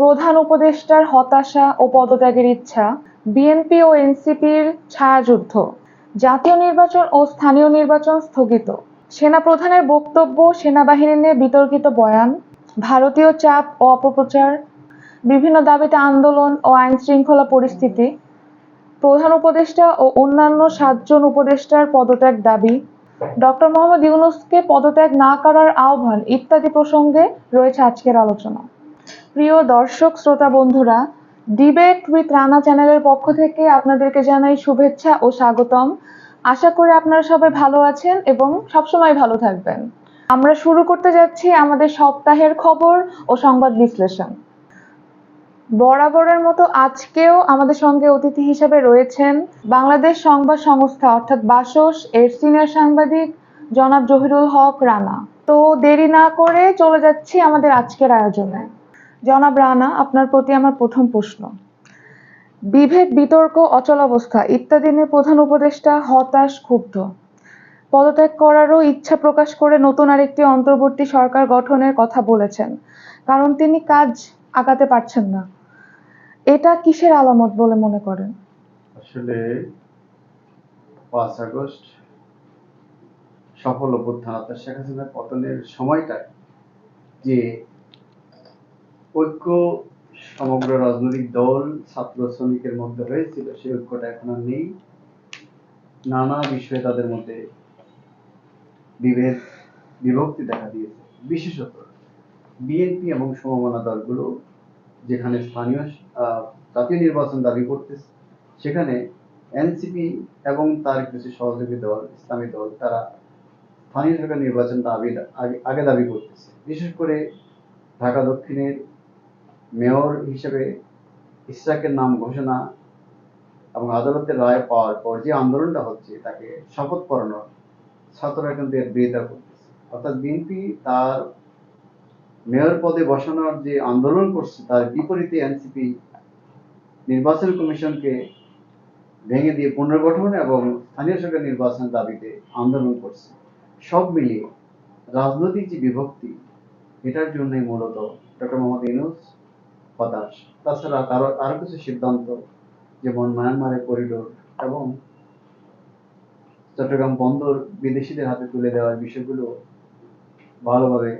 প্রধান উপদেষ্টার হতাশা ও পদত্যাগের ইচ্ছা, বিএনপি ও এনসিপির ছায়াযুদ্ধ, জাতীয় নির্বাচন ও স্থানীয় নির্বাচন স্থগিত সেনা প্রধানের বক্তব্য, সেনাবাহিনী নিয়ে বিতর্কিত বয়ান, ভারতীয় চাপ ও অপপ্রচার, বিভিন্ন দাবিতে আন্দোলন ও আইন শৃঙ্খলা পরিস্থিতি, প্রধান উপদেষ্টা ও অন্যান্য সাতজন উপদেষ্টার পদত্যাগ দাবি ডক্টর মোহাম্মদ ইউনুসকে পদত্যাগ না করার আহ্বান ইত্যাদি প্রসঙ্গে রয়েছে আজকের আলোচনা। প্রিয় দর্শক, শ্রোতা বন্ধুরা ডিবেট উইথ রানা চ্যানেলের পক্ষ থেকে আপনাদেরকে জানাই শুভেচ্ছা ও স্বাগতম। আশা করি আপনারা সবাই ভালো আছেন এবং সবসময় ভালো থাকবেন। আমরা শুরু করতে যাচ্ছি আমাদের সপ্তাহের খবর ও সংবাদ বিশ্লেষণ। বরাবরের মতো আজকেও আমাদের সঙ্গে অতিথি হিসেবে রয়েছেন বাংলাদেশ সংবাদ সংস্থা, অর্থাৎ বাসস, এর সিনিয়র সাংবাদিক জনাব জহিরুল হক রানা। তো দেরি না করে চলে যাচ্ছি আমাদের আজকের আয়োজনে। জনাব রানা, আপনার প্রতি আমার প্রথম প্রশ্ন। বিভেদ, বিতর্ক অচলাবস্থা ইত্যাদি নিয়ে প্রধান উপদেষ্টা হতাশ, ক্ষুব্ধ। পদত্যাগ করারও ইচ্ছা প্রকাশ করে নতুন আরেকটি অন্তর্বর্তী সরকার গঠনের কথা বলেছেন, কারণ তিনি কাজ আগাতে পারছেন না। এটা কিসের আলামত বলে মনে করেন? আসলে পাঁচ আগস্ট সফল অভ্যুত্থান, অর্থাৎ শেখ হাসিনার পতনের সময়টা যে ঐক্য সমগ্র রাজনৈতিক দল, ছাত্র শ্রমিকের মধ্যে হয়েছিল সেই ঐক্যটা এখন আর নেই। নানা বিষয়ে তাদের মধ্যে বিভেদ, বিভক্তি দেখা দিয়েছে। বিশেষত বিএনপি এবং সমমনা দলগুলো যেখানে স্থানীয় জাতীয় নির্বাচন দাবি করতেছে, সেখানে এনসিপি এবং তার কিছু সহযোগী দল, ইসলামী দল, তারা স্থানীয় সরকার নির্বাচন দাবি আগে দাবি করতেছে। বিশেষ করে ঢাকা দক্ষিণের মেয়র হিসেবে ইসরাকের নাম ঘোষণা এবং আদালতের রায় পাওয়ার পর যে আন্দোলনটা হচ্ছে, তাকে শপথ করানোর ছাত্ররা কিন্তু এর বিরোধিতা করতেছে। অর্থাৎ বিএনপি তার মেয়র পদে বসানোর যে আন্দোলন করছে, তার বিপরীতে এনসিপি নির্বাচন কমিশনকে ভেঙে দিয়ে পুনর্গঠন এবং স্থানীয় সরকার নির্বাচনের দাবিতে আন্দোলন করছে। সব মিলিয়ে রাজনৈতিক যে বিভক্তি, এটার জন্যই মূলত ডক্টর মোহাম্মদ ইউনুস হতাশ তাছাড়া তারও আরও কিছু সিদ্ধান্ত, যেমন মায়ানমারের করিডোর এবং চট্টগ্রাম বন্দর বিদেশিদের হাতে তুলে দেওয়ার বিষয়গুলো ভালোভাবে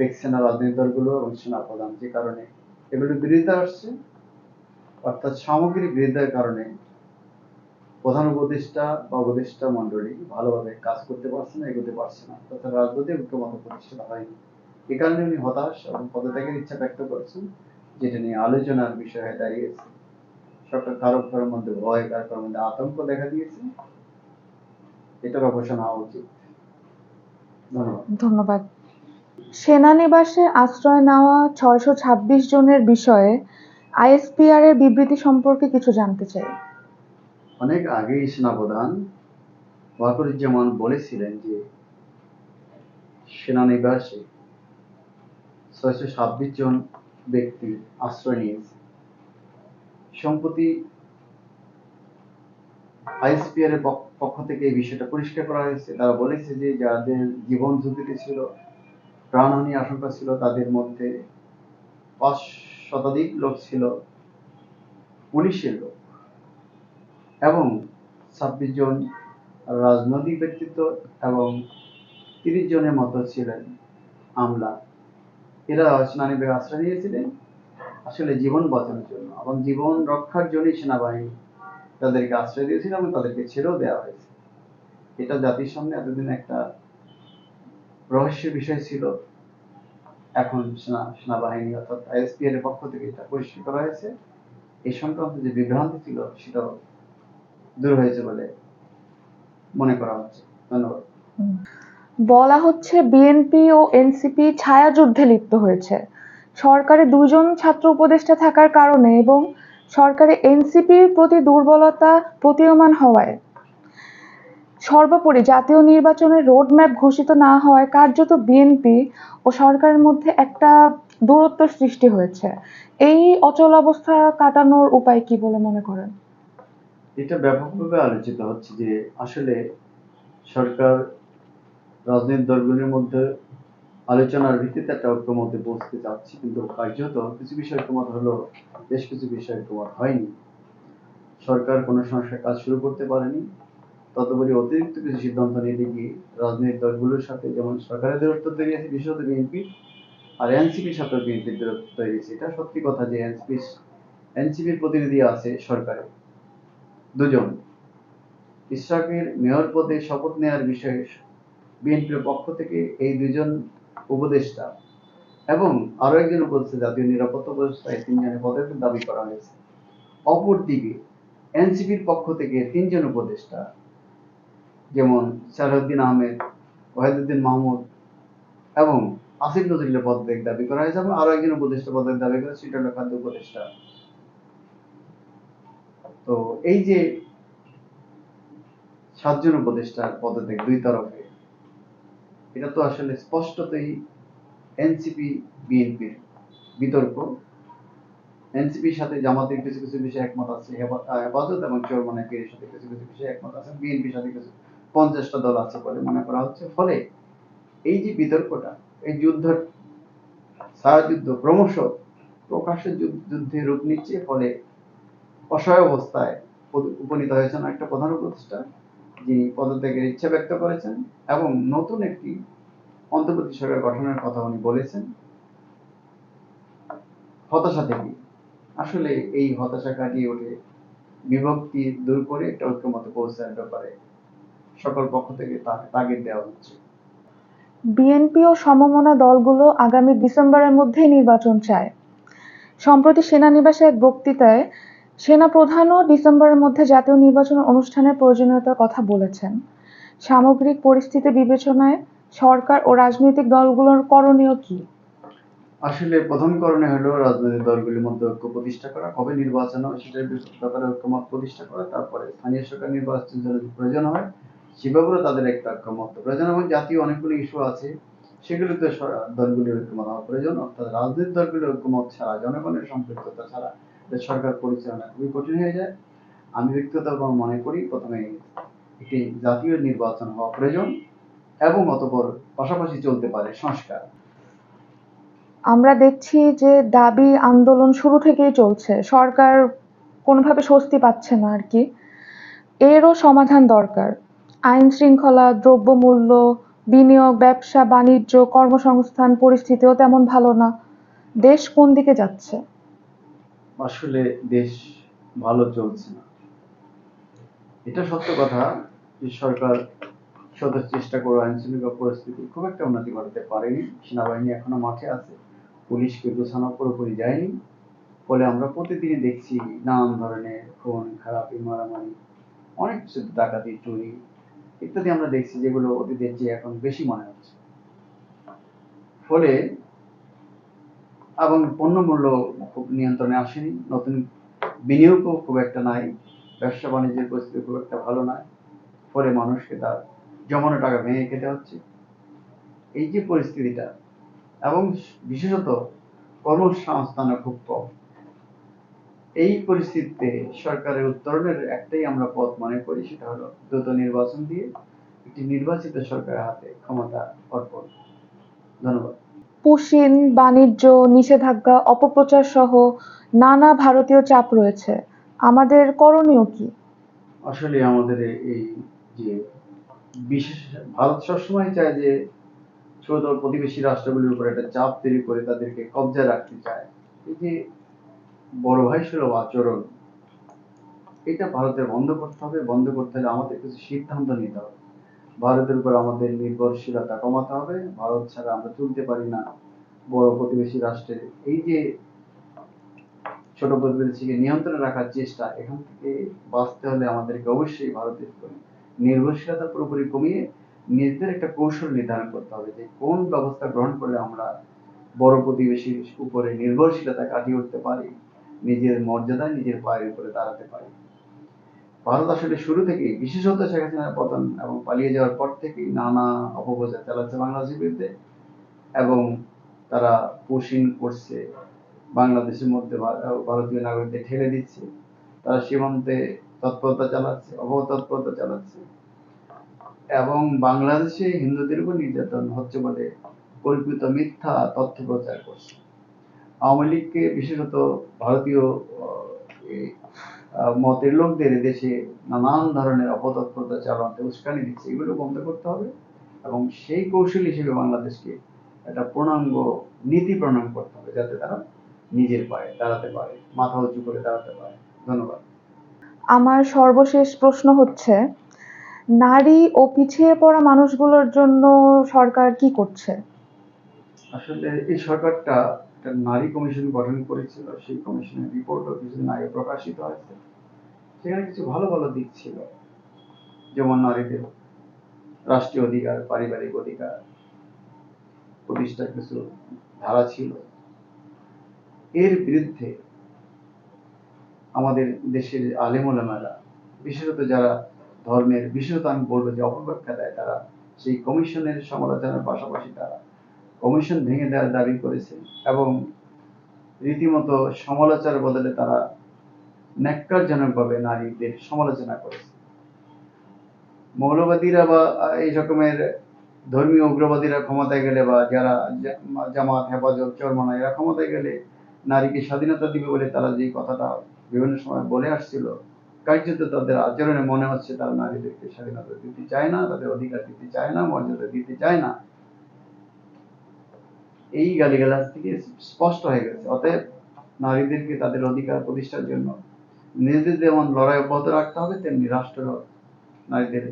দেখছে না রাজনৈতিক দলগুলো এবং সেনা প্রধান যে কারণে এগুলোর বিরোধিতা আসছে। অর্থাৎ সামগ্রিক বিরোধিতার কারণে প্রধান উপদেষ্টা বা উপদেষ্টা মন্ডলী ভালোভাবে কাজ করতে পারছে না, এগোতে পারছে না। তথা রাজনৈতিক ঐক্যমত প্রতিষ্ঠা হয়নি এ কারণে উনি হতাশ এবং পদত্যাগের ইচ্ছা ব্যক্ত করছেন। যেটা নিয়ে আলোচনার বিষয় হয়ে দাঁড়িয়েছে। সরকার কারও কারোর মধ্যে ভয় কারও কারোর মধ্যে আতঙ্ক দেখা দিয়েছে। এটার অবসান হওয়া উচিত। ধন্যবাদ। ধন্যবাদ। সেনানিবাসে আশ্রয় নেওয়া ছয়শো ছাব্বিশ জনের বিষয়ে আইএসপিআর এর বিবৃতি সম্পর্কে কিছু জানতে চাই। অনেক আগেই সেনাপ্রধান ওয়াকরুজ্জামান বলেছিলেন যে সেনানিবাসে ছয়শো ছাব্বিশ জন ব্যক্তি আশ্রয় নিয়েছে। সম্প্রতি আইএসপিআর এর পক্ষ থেকে এই বিষয়টা পরিষ্কার করা হয়েছে। তারা বলেছে যে যাদের জীবন ঝুঁকিতে ছিল, প্রাণহানি আশঙ্কা ছিল, তাদের মধ্যে পাঁচ শতাধিক লোক ছিল পুলিশের লোক এবং ছাব্বিশ জন রাজনৈতিক ব্যক্তিত্ব এবং তিরিশ জনের মতো ছিলেন আমলা এরা সেনানিবাসে আশ্রয় নিয়েছিলেন। আসলে জীবন বাঁচানোর জন্য এবং জীবন রক্ষার জন্যই সেনাবাহিনী তাদেরকে আশ্রয় দিয়েছিল এবং তাদেরকে ছেড়েও দেওয়া হয়েছে। এটা জাতির সামনে এতদিন একটা রহস্যের বিষয় ছিল। এখন সেনা, সেনাবাহিনী অর্থাৎ আইএসপিআর এর পক্ষ থেকে এটা পরিষ্কার করা হয়েছে। এই সংক্রান্ত যে বিভ্রান্তি ছিল, সেটাও দূর হয়েছে বলে মনে করা হচ্ছে। ধন্যবাদ। বলা হচ্ছে বিএনপি ও এনসিপি ছায়াযুদ্ধে লিপ্ত হয়েছে। সরকারে দুজন ছাত্র উপদেষ্টা থাকার কারণে এবং সরকারে এনসিপির প্রতি দুর্বলতা প্রতীয়মান হওয়ায়। সর্বোপরি জাতীয় নির্বাচনের রোডম্যাপ ঘোষিত না হওয়ায় কার্যত বিএনপি ও সরকারের মধ্যে একটা দূরত্ব সৃষ্টি হয়েছে। এই অচল অবস্থা কাটানোর উপায় কি বলে মনে করেন? এটা ব্যাপকভাবে আলোচিত হচ্ছে যে আসলে সরকার রাজনৈতিক দলগুলির মধ্যে আলোচনার ভিত্তিতে একটা ঐক্যমতে পৌঁছতে চাচ্ছি, কিন্তু কার্যত কিছু বিষয় ঐক্যমত হলো, বেশ কিছু বিষয় ঐক্যমত হয়নি। সরকার কোনো সমস্যার কাজ শুরু করতে পারেনি। ততপরি অতিরিক্ত কিছু সিদ্ধান্ত নিতে গিয়ে রাজনৈতিক দলগুলোর সাথে যেমন সরকারের দূরত্ব তৈরি আছে বিশেষত বিএনপি আর এনসিপির সাথে বিএনপির দূরত্ব তৈরি হয়েছে। এটা সত্যি কথা যে এনসিপি, এনসিপির প্রতিনিধি আছে সরকারে। দুজন। ইসরাকের মেয়র পদে শপথ নেওয়ার বিষয়ে বিএনপির পক্ষ থেকে এই দুজন উপদেষ্টা এবং আরও একজন উপদেষ্টা জাতীয় নিরাপত্তা উপদেষ্টায় তিনজনের পদক্ষেপ দাবি করা হয়েছে। অপরদিকে এনসিপির পক্ষ থেকে তিনজন উপদেষ্টা, যেমন সালাউদ্দিন আহমেদ, ওয়াহিদুদ্দিন মাহমুদ এবং আসিফ নজরুলের পদত্যাগ দাবি করা হয়েছে এবং আরও একজন উপদেষ্টা পদত্যাগ দাবি করেছে, সেটা হলো খাদ্য উপদেষ্টা। তো এই যে সাতজন উপদেষ্টার পদত্যাগ দুই তরফে এটা তো আসলে স্পষ্টতই এনসিপি, বিএনপির বিতর্ক। এনসিপির সাথে জামাতের কিছু কিছু বিষয়ে একমত আছে হেফাজত এবং চরমনাকের সাথে কিছু কিছু বিষয়ে একমত আছে, বিএনপির সাথে কিছু পঞ্চাশটা দল আছে বলে মনে করা হচ্ছে। ফলে এই যে বিতর্কটা, এই যুদ্ধ ছায়াযুদ্ধ ক্রমশ প্রকাশ্য যুদ্ধে রূপ নিচ্ছে, ফলে অসহায় অবস্থায় উপনীত হয়েছেন একটা প্রধান উপদেষ্টা। যিনি পদত্যাগের ইচ্ছা ব্যক্ত করেছেন এবং নতুন একটি অন্তর্বর্তী সরকার গঠনের কথা উনি বলেছেন, হতাশা থেকে। আসলে এই হতাশা কাটিয়ে উঠে বিভক্তি দূর করে একটা ঐক্যমতে পৌঁছার ব্যাপারে সকল পক্ষ থেকে তা- তাগিদ দেওয়া হচ্ছে। বিএনপি ও সমমনা দলগুলো আগামী ডিসেম্বরের মধ্যেই নির্বাচন চায়। সম্প্রতি সেনানিবাসে এক বক্তৃতায় সেনা প্রধানও ডিসেম্বরের মধ্যে জাতীয় নির্বাচন অনুষ্ঠানের প্রয়োজনীয়তার কথা বলেছেন। সামগ্রিক পরিস্থিতি বিবেচনায় সরকার ও রাজনৈতিক দলগুলোর করণীয় কি? আসলে প্রথম কারণে হলো রাজনৈতিক দলগুলির মধ্যে ঐক্য প্রতিষ্ঠা করা, কবে নির্বাচন হয় সেটার ব্যাপারে ঐক্যমত প্রতিষ্ঠা করা, তারপরে স্থানীয় সরকার নির্বাচন যদি প্রয়োজন হয় সে ব্যাপারে তাদের একটা ঐক্যমত প্রয়োজন এবং জাতীয় অনেকগুলো ইস্যু আছে সেগুলিতে দলগুলির ঐক্যমত হওয়া প্রয়োজন, অর্থাৎ রাজনৈতিক দলগুলির ঐক্যমত ছাড়া, জনগণের সম্পৃক্ততা ছাড়া সরকার পরিচালনা খুবই কঠিন হয়ে যায়। আমি ব্যক্তিগতভাবে মনে করি প্রথমে একটি জাতীয় নির্বাচন হওয়া প্রয়োজন এবং অতপর পাশাপাশি চলতে পারে সংস্কার। আমরা দেখছি যে দাবি আন্দোলন শুরু থেকেই চলছে। সরকার কোনোভাবে স্বস্তি পাচ্ছে না আর কি। এরও সমাধান দরকার। আইন শৃঙ্খলা, দ্রব্যমূল্য, বিনিয়োগ, ব্যবসা, বাণিজ্য, কর্মসংস্থান, পরিস্থিতিও তেমন ভালো না। দেশ কোন দিকে যাচ্ছে? আসলে দেশ ভালো চলছে না। এটা সত্য কথা যে সরকার শত চেষ্টা করে আইন শৃঙ্খলা পরিস্থিতি খুব একটা উন্নতি করতে পারেনি। সেনাবাহিনী এখনও মাঠে আছে। পুলিশকে গোছানো পুরোপুরি যায়নি। ফলে আমরা প্রতিদিনই দেখছি নানান ধরনের খুন, খারাপি, মারামারি, অনেক কিছু ডাকাতি, চুরি ইত্যাদি আমরা দেখছি যেগুলো অতীতের চেয়ে এখন বেশি মনে হচ্ছে। ফলে এবং পণ্যমূল্য খুব নিয়ন্ত্রণে আসেনি। নতুন বিনিয়োগও খুব একটা নাই। ব্যবসা বাণিজ্যের পরিস্থিতি খুব একটা ভালো নয় ফলে মানুষকে তার জমানো টাকা ভেঙে খেতে হচ্ছে। এই যে পরিস্থিতিটা, এবং বিশেষত কর্মসংস্থানও খুব কম। এই পরিস্থিতিতে সরকারের উত্তরণের একটাই আমরা পথ মনে করি, সেটা হলো দ্রুত নির্বাচন দিয়ে একটি নির্বাচিত সরকারের হাতে ক্ষমতা অর্পণ। ধন্যবাদ। পুশিন, বাণিজ্য, নিষেধাজ্ঞা, অপপ্রচার সহ নানা ভারতীয় চাপ রয়েছে। আমাদের করণীয় কি? আসলে আমাদের এই যে বিশেষ ভারত সবসময় চায় যে ছোট প্রতিবেশী রাষ্ট্রগুলির উপর একটা চাপ তৈরি করে তাদেরকে কবজায় রাখতে চায়। এই যে বড় ভাই সুলভ আচরণ, এটা ভারতের বন্ধ করতে হবে। বন্ধ করতে হলে আমাদের কিছু সিদ্ধান্ত নিতে হবে। ভারতের উপর আমাদের নির্ভরশীলতা কমাতে হবে। ভারত ছাড়া আমরা চলতে পারি না বড় প্রতিবেশী রাষ্ট্রের। এই যে ছোট প্রতিবেশীকে নিয়ন্ত্রণে রাখার চেষ্টা, এখান থেকে বাঁচতে হলে আমাদেরকে অবশ্যই ভারতের উপর নির্ভরশীলতা পুরোপুরি কমিয়ে নিজেদের একটা কৌশল নির্ধারণ করতে হবে যে কোন ব্যবস্থা গ্রহণ করলে আমরা বড় প্রতিবেশীর উপরে নির্ভরশীলতা কাটিয়ে উঠতে পারি, নিজের মর্যাদা নিজের পায়ের উপরে দাঁড়াতে পারি। ভারত আসলে শুরু থেকেই বিশেষত শেখ হাসিনার পতন এবং পালিয়ে যাওয়ার পর থেকেই নানা অপপ্রচার চালাচ্ছে বাংলাদেশের বিরুদ্ধে এবং তারা পুশিং করছে, বাংলাদেশের মধ্যে ভারতীয় নাগরিকদের ঠেলে দিচ্ছে। তারা সীমান্তে তৎপরতা চালাচ্ছে, অপতৎপরতা চালাচ্ছে এবং বাংলাদেশে হিন্দুদের উপর নির্যাতন হচ্ছে বলে কল্পিত মিথ্যা তথ্য প্রচার করছে। আওয়ামী লীগকে বিশেষত ভারতীয় মতের লোকদের দেশে নানান ধরনের অপতৎপরতা চালাতে উস্কানি দিচ্ছে এগুলো বন্ধ করতে হবে। এবং সেই কৌশল হিসেবে বাংলাদেশকে একটা পূর্ণাঙ্গ নীতি প্রণয়ন করতে হবে যাতে তারা নিজের পায়ে দাঁড়াতে পারে মাথা উঁচু করে দাঁড়াতে পারে। ধন্যবাদ। আমার সর্বশেষ প্রশ্ন হচ্ছে নারী ও পিছিয়ে পড়া মানুষগুলোর জন্য সরকার কি করছে? আসলে এই সরকারটা একটা নারী কমিশন গঠন করেছিল, সেই কমিশনের রিপোর্টও কিছুদিন আগে প্রকাশিত হয়েছে। সেখানে কিছু ভালো ভালো দিক ছিল। যেমন নারীদের রাষ্ট্রীয় অধিকার, পারিবারিক অধিকার প্রতিষ্ঠার কিছু ধারা ছিল। এর বিরুদ্ধে আমাদের দেশের আলেমোলামারা বিশেষত যারা ধর্মের বিশেষত আমি বলব যে অপব্যাখ্যা দেয়, তারা সেই কমিশনের সমালোচনার পাশাপাশি তারা কমিশন ভেঙে দেওয়ার দাবি করেছে এবং রীতিমতো সমালোচনার বদলে তারা ন্যাক্কারজনকভাবে নারীদের সমালোচনা করেছে। মৌলবাদীরা বা এই রকমের ধর্মীয় উগ্রবাদীরা ক্ষমতায় গেলে বা যারা জামাত, হেফাজত, চরমনা, এরা ক্ষমতায় গেলে নারীকে স্বাধীনতা দিবে বলে তারা যে কথাটা বিভিন্ন সময় বলে আসছিল, কার্যত তাদের আচরণে মনে হচ্ছে তারা নারীদেরকে স্বাধীনতা দিতে চায় না, তাদের অধিকার দিতে চায় না, মর্যাদা দিতে চায় না। এই গালিগালাজ থেকে স্পষ্ট হয়ে গেছে। অতএব নারীদেরকে তাদের অধিকার প্রতিষ্ঠার জন্য নিজেদের যেমন লড়াই অব্যাহত রাখতে হবে, তেমনি রাষ্ট্র নারীদের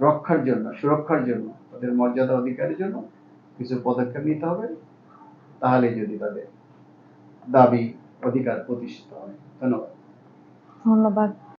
রক্ষার জন্য, সুরক্ষার জন্য, তাদের মর্যাদা অধিকারের জন্য কিছু পদক্ষেপ নিতে হবে। তাহলে যদি তাদের দাবি, অধিকার প্রতিষ্ঠিত হয়। ধন্যবাদ। ধন্যবাদ।